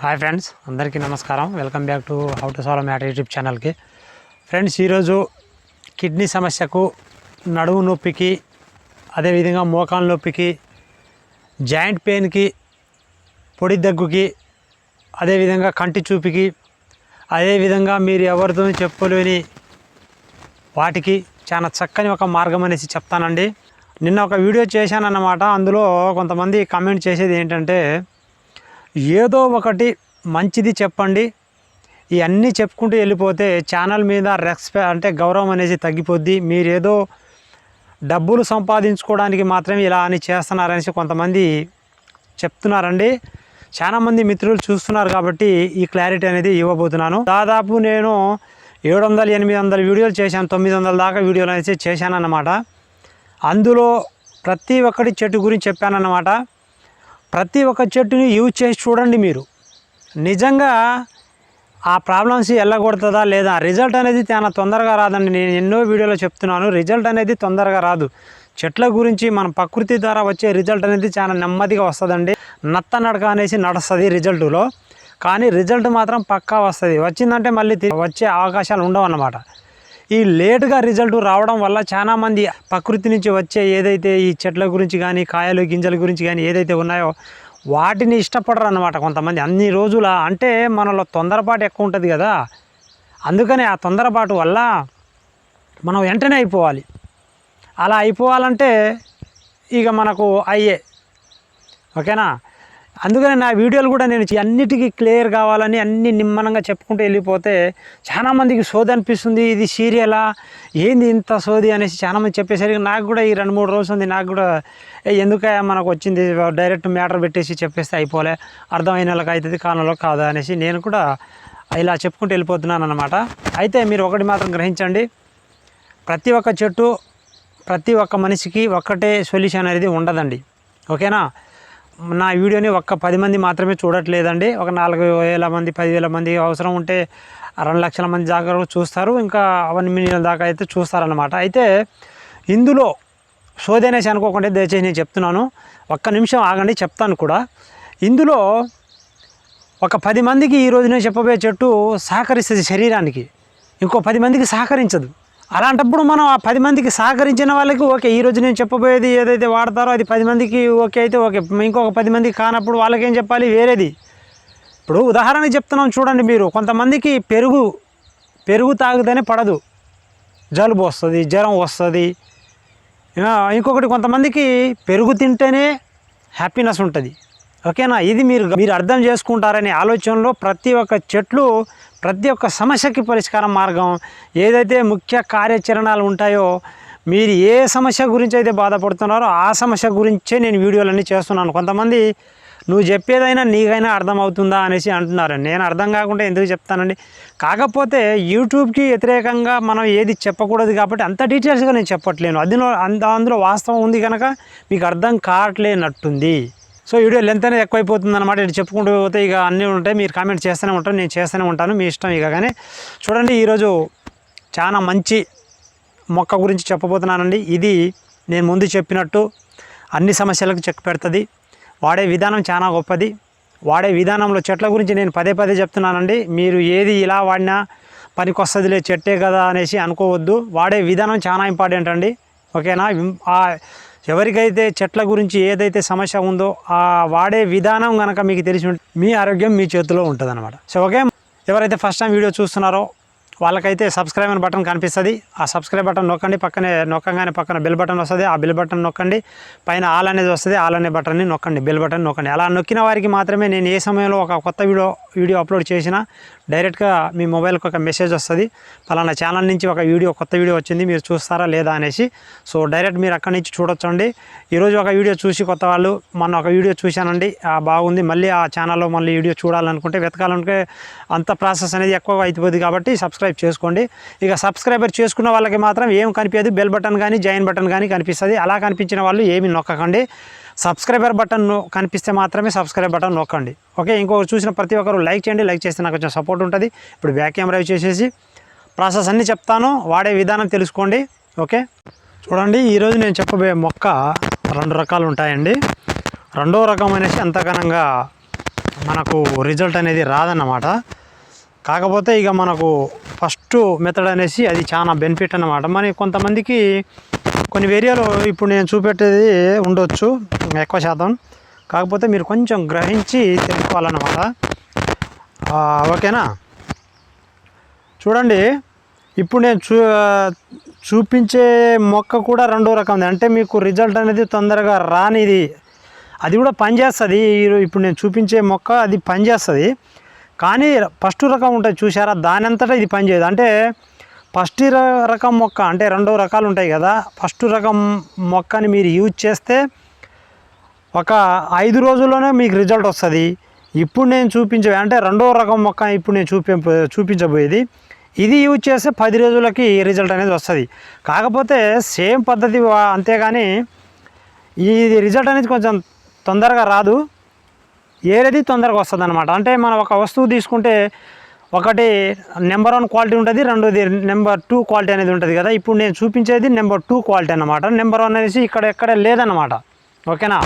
Hi friends అందరికీ నమస్కారం. Welcome back to how to solve matter YouTube ఛానల్కి. Friends ఈరోజు కిడ్నీ సమస్యకు నడుము నొప్పికి అదేవిధంగా మోకాల నొప్పికి జాయింట్ పెయిన్కి పొడి దగ్గుకి అదేవిధంగా కంటి చూపికి అదేవిధంగా మీరు ఎవరితో చెప్పలేని వాటికి చాలా చక్కని ఒక మార్గం అనేసి చెప్తానండి. నిన్న ఒక వీడియో చేశానన్నమాట. అందులో కొంతమంది కామెంట్ చేసేది ఏంటంటే ఏదో ఒకటి మంచిది చెప్పండి. ఇవన్నీ చెప్పుకుంటూ వెళ్ళిపోతే ఛానల్ మీద రెస్పెక్ట్ అంటే గౌరవం అనేది తగ్గిపోద్ది. మీరేదో డబ్బులు సంపాదించుకోవడానికి మాత్రమే ఇలా అని చేస్తున్నారనేసి కొంతమంది చెప్తున్నారండి. చాలామంది మిత్రులు చూస్తున్నారు కాబట్టి ఈ క్లారిటీ అనేది ఇవ్వబోతున్నాను. దాదాపు నేను ఏడు వందల ఎనిమిది వందల వీడియోలు చేశాను. తొమ్మిది వందల దాకా వీడియోలు అనేసి చేశానన్నమాట. అందులో ప్రతి ఒక్కటి చెట్టు గురించి చెప్పానన్నమాట. ప్రతి ఒక్క చెట్టుని యూజ్ చేసి చూడండి మీరు. నిజంగా ఆ ప్రాబ్లమ్స్ వెళ్ళగొడుతుందా లేదా? రిజల్ట్ అనేది చాలా తొందరగా రాదండి. నేను ఎన్నో వీడియోలో చెప్తున్నాను. రిజల్ట్ అనేది తొందరగా రాదు. చెట్ల గురించి మన ప్రకృతి ద్వారా వచ్చే రిజల్ట్ అనేది చాలా నెమ్మదిగా వస్తుందండి. నత్త నడక అనేసి నడుస్తుంది రిజల్ట్లో. కానీ రిజల్ట్ మాత్రం పక్కా వస్తుంది. వచ్చిందంటే మళ్ళీ వచ్చే అవకాశాలు ఉండవు అన్నమాట ఈ లేటుగా రిజల్ట్ రావడం వల్ల చాలామంది ప్రకృతి నుంచి వచ్చే ఏదైతే ఈ చెట్ల గురించి కానీ కాయలు గింజల గురించి కానీ ఏదైతే ఉన్నాయో వాటిని ఇష్టపడరు అన్నమాట కొంతమంది. అన్ని రోజుల అంటే మనలో తొందరపాటు ఎక్కువ ఉంటుంది కదా. అందుకని ఆ తొందరపాటు వల్ల మనం వెంటనే అయిపోవాలి. అలా అయిపోవాలంటే ఇక మనకు అయ్యే. ఓకేనా? అందుకని నా వీడియోలు కూడా నేను అన్నిటికీ క్లియర్ కావాలని అన్ని నిమ్మనంగా చెప్పుకుంటూ వెళ్ళిపోతే చాలామందికి సోది అనిపిస్తుంది ఇది సీరియలా? ఏంది ఇంత సోది అనేసి చాలామంది చెప్పేసరికి నాకు కూడా ఈ రెండు మూడు రోజులు ఉంది నాకు కూడా ఏ ఎందుకయ్యా మనకు వచ్చింది డైరెక్ట్ మ్యాటర్ పెట్టేసి చెప్పేస్తే అయిపోలే అర్థమైన వాళ్ళకి అవుతుంది కానలో కాదా అనేసి నేను కూడా ఇలా చెప్పుకుంటూ వెళ్ళిపోతున్నాను అనమాట అయితే మీరు ఒకటి మాత్రం గ్రహించండి ప్రతి ఒక్క చెట్టు ప్రతి ఒక్క మనిషికి ఒక్కటే సొల్యూషన్ అనేది ఉండదండి. ఓకేనా? నా వీడియోని ఒక్క పది మంది మాత్రమే చూడట్లేదండి. ఒక నాలుగు వేల మంది పదివేల మంది అవసరం ఉంటే రెండు లక్షల మంది దాకా చూస్తారు. ఇంకా వన్ మిలియన్ దాకా అయితే చూస్తారనమాట అయితే ఇందులో సోదనేసి అనుకోకుండా దయచేసి నేను చెప్తున్నాను. ఒక్క నిమిషం ఆగండి చెప్తాను కూడా. ఇందులో ఒక పది మందికి ఈ నేను చెప్పబోయే చెట్టు సహకరిస్తుంది శరీరానికి. ఇంకో పది మందికి సహకరించదు. అలాంటప్పుడు మనం ఆ పది మందికి సహకరించిన వాళ్ళకి ఓకే ఈ రోజు నేను చెప్పబోయేది ఏదైతే వాడతారో అది పది మందికి ఓకే అయితే ఓకే. ఇంకొక పది మందికి కానప్పుడు వాళ్ళకేం చెప్పాలి? వేరేది. ఇప్పుడు ఉదాహరణకి చెప్తున్నాం చూడండి మీరు. కొంతమందికి పెరుగు పెరుగు తాగితేనే పడదు. జలుబు వస్తుంది జ్వరం వస్తుంది. ఇంకొకటి కొంతమందికి పెరుగు తింటేనే హ్యాపీనెస్ ఉంటుంది. ఓకేనా? ఇది మీరు మీరు అర్థం చేసుకుంటారనే ఆలోచనలో ప్రతి ఒక్క చెట్లు ప్రతి ఒక్క సమస్యకి పరిష్కారం మార్గం ఏదైతే ముఖ్య కార్యాచరణలు ఉంటాయో మీరు ఏ సమస్య గురించి అయితే బాధపడుతున్నారో ఆ సమస్య గురించే నేను వీడియోలన్నీ చేస్తున్నాను. కొంతమంది నువ్వు చెప్పేదైనా నీకైనా అర్థమవుతుందా అనేసి అంటున్నారు. నేను అర్థం కాకుండా ఎందుకు చెప్తానండి? కాకపోతే యూట్యూబ్కి వ్యతిరేకంగా మనం ఏది చెప్పకూడదు కాబట్టి అంత డీటెయిల్స్గా నేను చెప్పట్లేను. అందులో అంత అందులో వాస్తవం ఉంది కనుక మీకు అర్థం కావట్లేనట్టుంది. సో వీడియో లెంత్ అనేది ఎక్కువైపోతుంది అనమాట ఇటు చెప్పుకుంటూ పోతే ఇక అన్నీ ఉంటాయి. మీరు కామెంట్ చేస్తూనే ఉంటారు నేను చేస్తూనే ఉంటాను. మీ ఇష్టం ఇక. కానీ చూడండి ఈరోజు చాలా మంచి మొక్క గురించి చెప్పబోతున్నానండి. ఇది నేను ముందు చెప్పినట్టు అన్ని సమస్యలకు చెక్ పెడుతుంది. వాడే విధానం చాలా గొప్పది. వాడే విధానంలో చెట్ల గురించి నేను పదే పదే చెప్తున్నానండి. మీరు ఏది ఇలా వాడినా పనికొస్తుందిలే చెట్టే కదా అనేసి అనుకోవద్దు. వాడే విధానం చాలా ఇంపార్టెంట్ అండి. ఓకేనా? ఆ ఎవరికైతే చెట్ల గురించి ఏదైతే సమస్య ఉందో ఆ వాడే విధానం కనుక మీకు తెలిసి ఉంటే మీ ఆరోగ్యం మీ చేతిలో ఉంటుంది అనమాట సో ఓకే ఎవరైతే ఫస్ట్ టైం వీడియో చూస్తున్నారో వాళ్ళకైతే సబ్స్క్రైబ్ అనే బటన్ కనిపిస్తుంది. ఆ సబ్స్క్రైబ్ బటన్ నొక్కండి పక్కనే నొక్కగానే పక్కన బెల్ బటన్ వస్తుంది. ఆ బెల్ బటన్ నొక్కండి పైన ఆల్ అనేది వస్తుంది. ఆల్ అనే బటన్ని నొక్కండి బెల్ బటన్ నొక్కండి. అలా నొక్కిన వారికి మాత్రమే నేను ఏ సమయంలో ఒక కొత్త వీడియో వీడియో అప్లోడ్ చేసినా డైరెక్ట్గా మీ మొబైల్కి ఒక మెసేజ్ వస్తుంది పలానా ఛానల్ నుంచి ఒక వీడియో కొత్త వీడియో వచ్చింది మీరు చూస్తారా లేదా? అనేసి. సో డైరెక్ట్ మీరు అక్కడి నుంచి చూడొచ్చండి. ఈరోజు ఒక వీడియో చూసి కొత్త వాళ్ళు మొన్న ఒక వీడియో చూశానండి బాగుంది మళ్ళీ ఆ ఛానల్లో మళ్ళీ వీడియో చూడాలనుకుంటే వెతకాలనుకుంటే అంత ప్రాసెస్ అనేది ఎక్కువ అయిపోతుంది కాబట్టి సబ్స్క్రైబ్ చేసుకోండి. ఇక సబ్స్క్రైబర్ చేసుకున్న వాళ్ళకి మాత్రం ఏం కనిపించదు బెల్ బటన్ కానీ జాయిన్ బటన్ కానీ కనిపిస్తుంది. అలా కనిపించిన వాళ్ళు ఏమి నొక్కకండి. సబ్స్క్రైబర్ బటన్ను కనిపిస్తే మాత్రమే సబ్స్క్రైబ్ బటన్ నొక్కండి. ఓకే ఇంకొకరు చూసిన ప్రతి ఒక్కరు లైక్ చేయండి లైక్ చేస్తే నాకు కొంచెం సపోర్ట్ ఉంటుంది. ఇప్పుడు బ్యాక్ కెమెరా చేసేసి ప్రాసెస్ అన్నీ చెప్తాను వాడే విధానం తెలుసుకోండి. ఓకే చూడండి ఈరోజు నేను చెప్పబోయే మొక్క రెండు రకాలు ఉంటాయండి. రెండో రకం అనేసి అంతగనంగా మనకు రిజల్ట్ అనేది రాదన్నమాట. కాకపోతే ఇక మనకు ఫస్ట్ మెథడ్ అనేసి అది చాలా బెనిఫిట్ అన్నమాట. మరి కొంతమందికి కొన్ని ఏరియాలో ఇప్పుడు నేను చూపెట్టేది ఉండొచ్చు ఎక్కువ శాతం. కాకపోతే మీరు కొంచెం గ్రహించి తెలుసుకోవాలన్నమాట. ఓకేనా? చూడండి ఇప్పుడు నేను చూ చూపించే మొక్క కూడా రెండో రకం అంటే మీకు రిజల్ట్ అనేది తొందరగా రానిది. అది కూడా పనిచేస్తుంది. ఈ- ఇప్పుడు నేను చూపించే మొక్క అది పనిచేస్తుంది. కానీ ఫస్ట్ రకం ఉంటుంది చూసారా దాని అంతటా ఇది పనిచేయదు. అంటే ఫస్ట్ రకం మొక్క అంటే రెండో రకాలు ఉంటాయి కదా ఫస్ట్ రకం మొక్కని మీరు యూజ్ చేస్తే ఒక ఐదు రోజుల్లోనే మీకు రిజల్ట్ వస్తుంది. ఇప్పుడు నేను చూపించే అంటే రెండో రకం మొక్క ఇప్పుడు నేను చూపి చూపించబోయేది ఇది యూజ్ చేస్తే పది రోజులకి రిజల్ట్ అనేది వస్తుంది. కాకపోతే సేమ్ పద్ధతి అంతేగాని ఇది రిజల్ట్ అనేది కొంచెం తొందరగా రాదు. ఏది తొందరగా వస్తుంది అనమాట అంటే మనం ఒక వస్తువు తీసుకుంటే ఒకటి నెంబర్ వన్ క్వాలిటీ ఉంటుంది రెండోది నెంబర్ టూ క్వాలిటీ అనేది ఉంటుంది కదా. ఇప్పుడు నేను చూపించేది నెంబర్ టూ క్వాలిటీ అన్నమాట. నెంబర్ వన్ అనేసి ఇక్కడ ఎక్కడ లేదన్నమాట. ఓకేనా?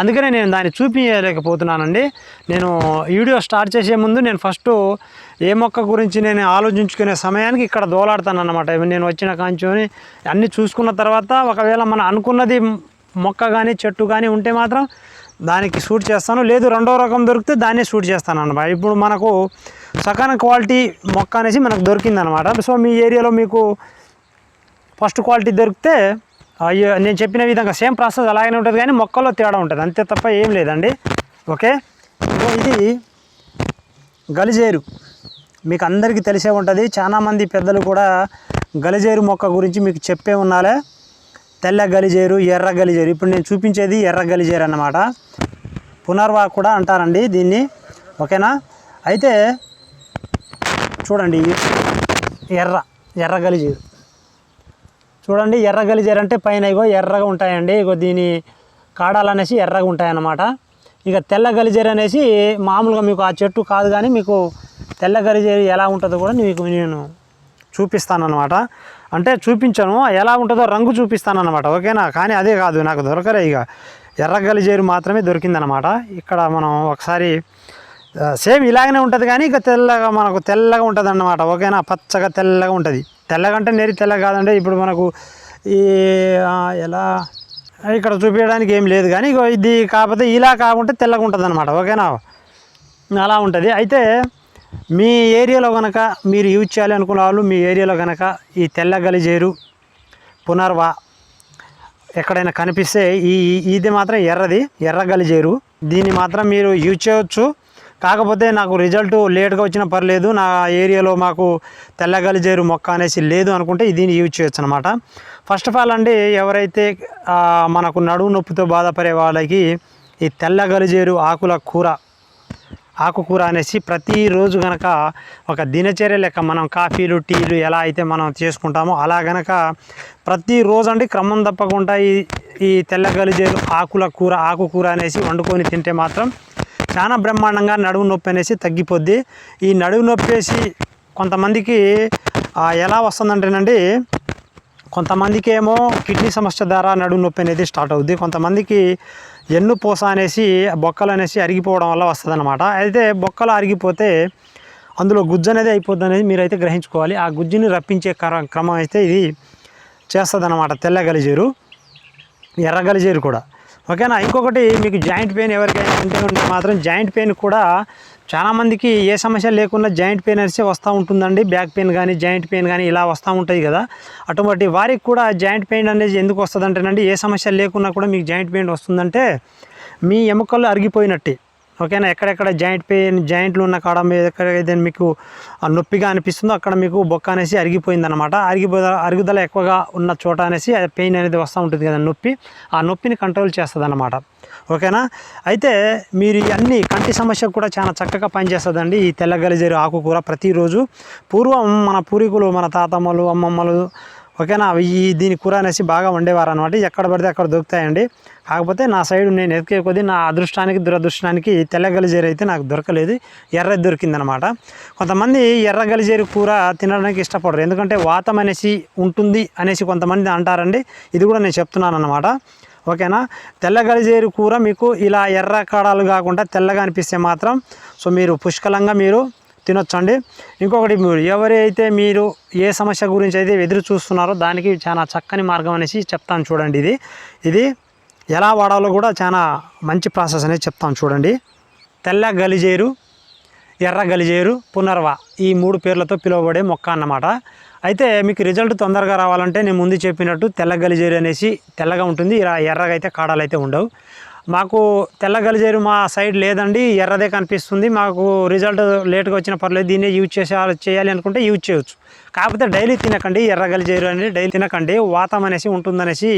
అందుకనే నేను దాన్ని చూపించలేకపోతున్నానండి. నేను వీడియో స్టార్ట్ చేసే ముందు నేను ఫస్ట్ ఏ మొక్క గురించి నేను ఆలోచించుకునే సమయానికి ఇక్కడ దోలాడతాను అనమాట నేను వచ్చిన కాంచుని అన్నీ చూసుకున్న తర్వాత ఒకవేళ మనం అనుకున్నది మొక్క కానీ చెట్టు కానీ ఉంటే మాత్రం దానికి షూట్ చేస్తాను. లేదు రెండో రకం దొరికితే దాన్నే షూట్ చేస్తాను అనమాట ఇప్పుడు మనకు సకాన క్వాలిటీ మొక్క అనేసి మనకు దొరికింది అనమాట సో మీ ఏరియాలో మీకు ఫస్ట్ క్వాలిటీ దొరికితే అయ్యో నేను చెప్పిన విధంగా సేమ్ ప్రాసెస్ అలాగనే ఉంటుంది కానీ మొక్కలో తేడా ఉంటుంది. అంతే తప్ప ఏం లేదండి. ఓకే? సో ఇది గలిజేరు. మీకు అందరికీ తెలిసే ఉంటుంది. చాలామంది పెద్దలు కూడా గలిజేరు మొక్క గురించి మీకు చెప్పే ఉన్నాలే తెల్ల గలిజేరు ఎర్ర గలిజేరు. ఇప్పుడు నేను చూపించేది ఎర్ర గలిజేరు అన్నమాట. పునర్వా కూడా అంటారండి దీన్ని. ఓకేనా? అయితే చూడండి ఎర్ర ఎర్ర గలిజీరు చూడండి ఎర్ర గలిజీరు అంటే పైన ఇగో ఎర్రగా ఉంటాయండి. ఇగో దీని కాడాలు అనేసి ఎర్రగా ఉంటాయన్నమాట. ఇక తెల్ల గలిజేరు అనేసి మామూలుగా మీకు ఆ చెట్టు కాదు కానీ మీకు తెల్ల గలిజేరు ఎలా ఉంటుందో కూడా మీకు నేను చూపిస్తానమాట అంటే చూపించాను ఎలా ఉంటుందో రంగు చూపిస్తానమాట ఓకేనా? కానీ అదే కాదు నాకు దొరకలే ఇక. ఎర్ర గలిజేరు మాత్రమే దొరికిందనమాట ఇక్కడ మనం ఒకసారి సేమ్ ఇలాగనే ఉంటుంది కానీ ఇక తెల్లగా మనకు తెల్లగా ఉంటుంది అన్నమాట ఓకేనా? పచ్చగా తెల్లగా ఉంటుంది. తెల్లగా అంటే నేరి తెల్లగా కాదంటే ఇప్పుడు మనకు ఈ ఎలా? ఇక్కడ చూపించడానికి ఏం లేదు కానీ ఇగో ఇది కాకపోతే ఇలా కాకుంటే తెల్లగా ఉంటుంది అనమాట ఓకేనా? అలా ఉంటుంది. అయితే మీ ఏరియాలో కనుక మీరు యూజ్ చేయాలి అనుకున్న వాళ్ళు మీ ఏరియాలో కనుక ఈ తెల్ల గలిజేరు పునర్వా ఎక్కడైనా కనిపిస్తే ఈ- ఇది మాత్రం ఎర్రది. ఎర్ర గలిజేరు. దీన్ని మాత్రం మీరు యూజ్ చేయవచ్చు కాకపోతే నాకు రిజల్ట్ లేట్గా వచ్చినా పర్లేదు. నా ఏరియాలో మాకు తెల్ల గలిజేరు మొక్క అనేసి లేదు అనుకుంటే దీన్ని యూజ్ చేయొచ్చు అనమాట ఫస్ట్ ఆఫ్ ఆల్ అండి ఎవరైతే మనకు నడుము నొప్పితో బాధపడే వాళ్ళకి ఈ తెల్ల గలిజేరు ఆకుల కూర ఆకుకూర అనేసి ప్రతిరోజు గనక ఒక దినచర్య లెక్క మనం కాఫీలు టీలు ఎలా అయితే మనం చేసుకుంటామో అలా గనక ప్రతిరోజు అండి క్రమం తప్పకుండా ఈ ఈ తెల్ల గలిజేరు ఆకుల కూర ఆకుకూర అనేసి వండుకొని తింటే మాత్రం చాలా బ్రహ్మాండంగా నడుము నొప్పి అనేసి తగ్గిపోద్ది. ఈ నడుము నొప్పి వేసి కొంతమందికి ఎలా వస్తుందంటేనండి కొంతమందికి ఏమో కిడ్నీ సమస్య ద్వారా నడుము నొప్పి అనేది స్టార్ట్ అవుద్ది. కొంతమందికి ఎన్ను పూస అనేసి బొక్కలు అనేసి అరిగిపోవడం వల్ల వస్తుంది అనమాట అయితే బొక్కలు అరిగిపోతే అందులో గుజ్జు అనేది అయిపోద్ది అనేది మీరైతే గ్రహించుకోవాలి. ఆ గుజ్జుని రప్పించే క్రమం అయితే ఇది చేస్తుంది అనమాట తెల్ల గలిజేరు ఎర్ర గలిజేరు కూడా. ఓకేనా? ఇంకొకటి మీకు జాయింట్ పెయిన్ ఎవరికైనా ఉంటే ఉంటే మాత్రం జాయింట్ పెయిన్ కూడా చాలామందికి ఏ సమస్య లేకుండా జాయింట్ పెయిన్ అనేసి వస్తూ ఉంటుందండి. బ్యాక్ పెయిన్ కానీ జాయింట్ పెయిన్ కానీ ఇలా వస్తూ ఉంటుంది కదా. అటువంటి వారికి కూడా జాయింట్ పెయిన్ అనేది ఎందుకు వస్తుంది అంటేనండి ఏ సమస్య లేకున్నా కూడా మీకు జాయింట్ పెయిన్ వస్తుందంటే మీ ఎముకలు అరిగిపోయినట్టే. ఓకేనా? ఎక్కడెక్కడ జాయింట్ పెయిన్ జాయింట్లు ఉన్న కాడ మీద ఎక్కడైతే మీకు ఆ నొప్పిగా అనిపిస్తుందో అక్కడ మీకు బొక్క అనేసి అరిగిపోయిందనమాట అరిగిపో అరుగుదల ఎక్కువగా ఉన్న చోట అనేసి పెయిన్ అనేది వస్తూ ఉంటుంది కదా నొప్పి. ఆ నొప్పిని కంట్రోల్ చేస్తుంది అనమాట ఓకేనా? అయితే మీరు ఈ అన్ని కంటి సమస్య కూడా చాలా చక్కగా పనిచేస్తుందండి. ఈ తెల్లగలిజేరు ఆకుకూర ప్రతిరోజు. పూర్వం మన పూర్వీకులు మన తాతమ్మలు అమ్మమ్మలు ఓకేనా? ఈ దీని కూర అనేసి బాగా వండేవారు అనమాట ఎక్కడ పడితే అక్కడ దొరుకుతాయండి. కాకపోతే నా సైడ్ నేను ఎతికే కొద్దీ నా అదృష్టానికి దురదృష్టానికి తెల్ల గలిజేరు అయితే నాకు దొరకలేదు. ఎర్ర దొరికిందనమాట కొంతమంది ఎర్ర గలిజేరు కూర తినడానికి ఇష్టపడరు. ఎందుకంటే వాతం అనేసి ఉంటుంది అనేసి కొంతమంది అంటారండి. ఇది కూడా నేను చెప్తున్నాను అనమాట ఓకేనా? తెల్ల గలిజేరు కూర మీకు ఇలా ఎర్ర కాడాలు కాకుండా తెల్లగా అనిపిస్తే మాత్రం సో మీరు పుష్కలంగా మీరు తినొచ్చండి. ఇంకొకటి మీరు ఎవరైతే మీరు ఏ సమస్య గురించి అయితే ఎదురు చూస్తున్నారో దానికి చాలా చక్కని మార్గం అనేసి చెప్తాను చూడండి ఇది. ఇది ఎలా వాడాలో కూడా చాలా మంచి ప్రాసెస్ అనేది చెప్తాను చూడండి. తెల్ల గలిజేరు ఎర్ర గలిజేరు పునర్వ ఈ మూడు పేర్లతో పిలువబడే మొక్క అన్నమాట. అయితే మీకు రిజల్ట్ తొందరగా రావాలంటే నేను ముందు చెప్పినట్టు తెల్ల గలిజేరు అనేసి తెల్లగా ఉంటుంది. ఇలా ఎర్రగా అయితే కాడలు అయితే ఉండవు. మాకు తెల్ల గలిజేరు మా సైడ్ లేదండి ఎర్రదే కనిపిస్తుంది. మాకు రిజల్ట్ లేట్గా వచ్చిన పర్లేదు దీన్నే యూజ్ చేసే చేయాలి అనుకుంటే యూజ్ చేయొచ్చు. కాకపోతే డైలీ తినకండి ఎర్ర గలిజేరు అనేది డైలీ తినకండి. వాతం అనేసి ఉంటుందనేసి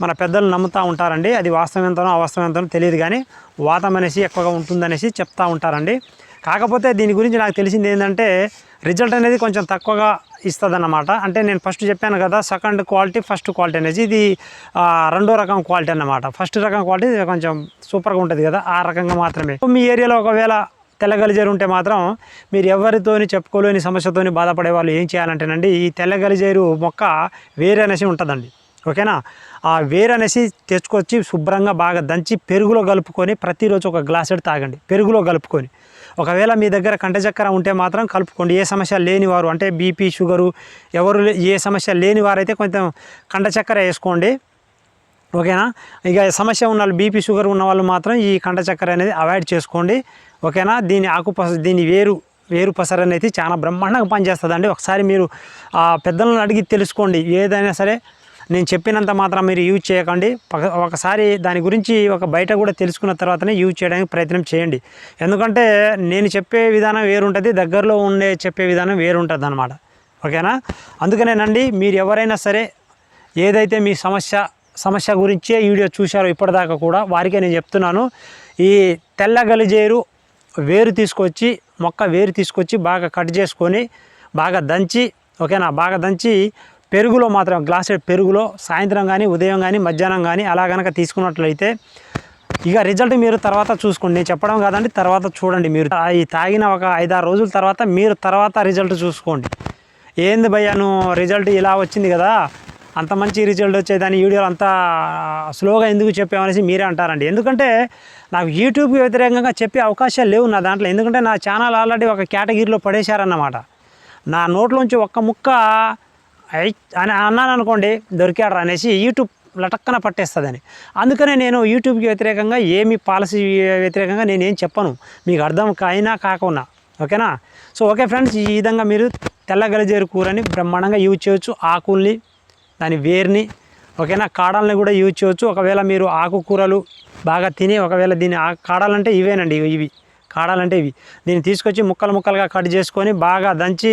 మన పెద్దలు నమ్ముతూ ఉంటారండి. అది వాస్తవం ఎంతనో అవాస్తవం ఎంతనో తెలియదు కానీ వాతం అనేసి ఎక్కువగా ఉంటుందనేసి చెప్తా ఉంటారండి. కాకపోతే దీని గురించి నాకు తెలిసింది ఏంటంటే రిజల్ట్ అనేది కొంచెం తక్కువగా ఇస్తుంది అన్నమాట అంటే నేను ఫస్ట్ చెప్పాను కదా సెకండ్ క్వాలిటీ ఫస్ట్ క్వాలిటీ అనేది ఇది రెండో రకం క్వాలిటీ అన్నమాట. ఫస్ట్ రకం క్వాలిటీ కొంచెం సూపర్గా ఉంటుంది కదా ఆ రకంగా మాత్రమే. మీ ఏరియాలో ఒకవేళ తెల్లగలిజేరు ఉంటే మాత్రం మీరు ఎవరితోని చెప్పుకోలేని సమస్యతోని బాధపడే వాళ్ళు ఏం చేయాలంటేనండి ఈ తెల్లగలిజేరు మొక్క వేరే అనేసి ఉంటుందండి. ఓకేనా? ఆ వేరు అనేసి తెచ్చుకొచ్చి శుభ్రంగా బాగా దంచి పెరుగులో కలుపుకొని ప్రతిరోజు ఒక గ్లాస్ తాగండి. పెరుగులో కలుపుకొని. ఒకవేళ మీ దగ్గర కంట చక్కెర ఉంటే మాత్రం కలుపుకోండి. ఏ సమస్య లేని వారు అంటే బీపీ షుగరు ఎవరు లే- ఏ సమస్య లేని వారైతే కొంచెం కంట చక్కెర వేసుకోండి. ఓకేనా? ఇక సమస్య ఉన్న వాళ్ళు బీపీ షుగర్ ఉన్న వాళ్ళు మాత్రం ఈ కంట చక్కెర అనేది అవాయిడ్ చేసుకోండి. ఓకేనా? దీని ఆకుపస దీని వేరు వేరు పసర అనేది చాలా బ్రహ్మాండంగా పనిచేస్తుందండి. ఒకసారి మీరు ఆ పెద్దలను అడిగి తెలుసుకోండి. ఏదైనా సరే నేను చెప్పినంత మాత్రం మీరు యూజ్ చేయకండి. ఒకసారి దాని గురించి ఒక బయట కూడా తెలుసుకున్న తర్వాతనే యూజ్ చేయడానికి ప్రయత్నం చేయండి. ఎందుకంటే నేను చెప్పే విధానం వేరుంటుంది దగ్గరలో ఉండే చెప్పే విధానం వేరుంటుంది అనమాట ఓకేనా? అందుకనేనండి మీరు ఎవరైనా సరే ఏదైతే మీ సమస్య సమస్య గురించే వీడియో చూశారో ఇప్పటిదాకా కూడా వారికే నేను చెప్తున్నాను. ఈ తెల్ల గలిజేరు వేరు తీసుకొచ్చి మొక్క వేరు తీసుకొచ్చి బాగా కట్ చేసుకొని బాగా దంచి ఓకేనా? బాగా దంచి పెరుగులో మాత్రం గ్లాస్ పెరుగులో సాయంత్రం కానీ ఉదయం కానీ మధ్యాహ్నం కానీ అలా కనుక తీసుకున్నట్లయితే ఇక రిజల్ట్ మీరు తర్వాత చూసుకోండి. నేను చెప్పడం కాదండి తర్వాత చూడండి మీరు. ఈ తాగిన ఒక ఐదారు రోజుల తర్వాత మీరు తర్వాత రిజల్ట్ చూసుకోండి. ఏంది భయ్యా నువ్వు రిజల్ట్ ఇలా వచ్చింది కదా? అంత మంచి రిజల్ట్ వచ్చేదాన్ని వీడియోలు అంత స్లోగా ఎందుకు చెప్పామనేసి మీరే అంటారండి. ఎందుకంటే నాకు యూట్యూబ్కి వ్యతిరేకంగా చెప్పే అవకాశాలు లేవు నా దాంట్లో. ఎందుకంటే నా ఛానల్ ఆల్రెడీ ఒక కేటగిరీలో పడేశారన్నమాట. నా నోట్లోంచి ఒక్క ముక్క అని అన్నాను అనుకోండి దొరికాడు అనేసి యూట్యూబ్ లటక్కన పట్టేస్తుందని. అందుకనే నేను యూట్యూబ్కి వ్యతిరేకంగా ఏమి పాలసీ వ్యతిరేకంగా నేను ఏం చెప్పను. మీకు అర్థం అయినా కాకున్నా. ఓకేనా? సో ఓకే ఫ్రెండ్స్ ఈ విధంగా మీరు తెల్ల గలిజేరు కూరని బ్రహ్మాండంగా యూజ్ చేయొచ్చు. ఆకుల్ని దాని వేర్ని ఓకేనా? కాడల్ని కూడా యూజ్ చేయొచ్చు. ఒకవేళ మీరు ఆకుకూరలు బాగా తిని ఒకవేళ దీని కాడాలంటే ఇవేనండి ఇవి. కాడాలంటే ఇవి. దీన్ని తీసుకొచ్చి ముక్కలు ముక్కలుగా కట్ చేసుకొని బాగా దంచి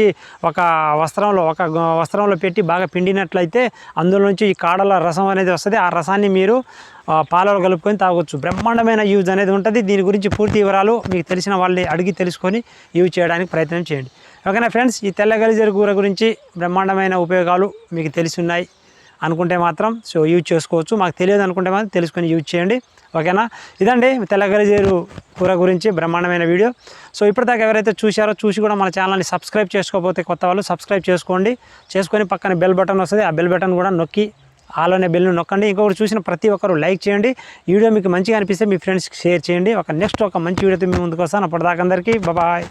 ఒక వస్త్రంలో ఒక వస్త్రంలో పెట్టి బాగా పిండినట్లయితే అందులో నుంచి ఈ కాడల రసం అనేది వస్తుంది. ఆ రసాన్ని మీరు పాలలో కలుపుకొని తాగొచ్చు. బ్రహ్మాండమైన యూజ్ అనేది ఉంటుంది. దీని గురించి పూర్తి వివరాలు మీకు తెలిసిన వాళ్ళని అడిగి తెలుసుకొని యూజ్ చేయడానికి ప్రయత్నం చేయండి. ఓకేనా ఫ్రెండ్స్? ఈ తెల్ల గలిజేరు కూర గురించి బ్రహ్మాండమైన ఉపయోగాలు మీకు తెలిసి ఉన్నాయి అనుకుంటే మాత్రం సో యూజ్ చేసుకోవచ్చు. మాకు తెలియదు అనుకుంటే మాత్రం తెలుసుకొని యూజ్ చేయండి. ఓకేనా? ఇదండి తెల్లగలిజేరు కూర గురించి బ్రహ్మాండమైన వీడియో. సో ఇప్పటిదాకా ఎవరైతే చూశారో చూసి కూడా మన ఛానల్ని సబ్స్క్రైబ్ చేసుకోకపోతే కొత్త వాళ్ళు సబ్స్క్రైబ్ చేసుకోండి. చేసుకొని పక్కన బెల్ బటన్ వస్తుంది. ఆ బెల్ బటన్ కూడా నొక్కి ఆల్ అనే బెల్ని నొక్కండి. ఇంకొకటి చూసిన ప్రతి ఒక్కరు లైక్ చేయండి. వీడియో మీకు మంచిగా అనిపిస్తే మీ ఫ్రెండ్స్కి షేర్ చేయండి. ఒక నెక్స్ట్ ఒక మంచి వీడియోతో మీ ముందుకు వస్తాను. అప్పటిదాకా అందరికీ బాయ్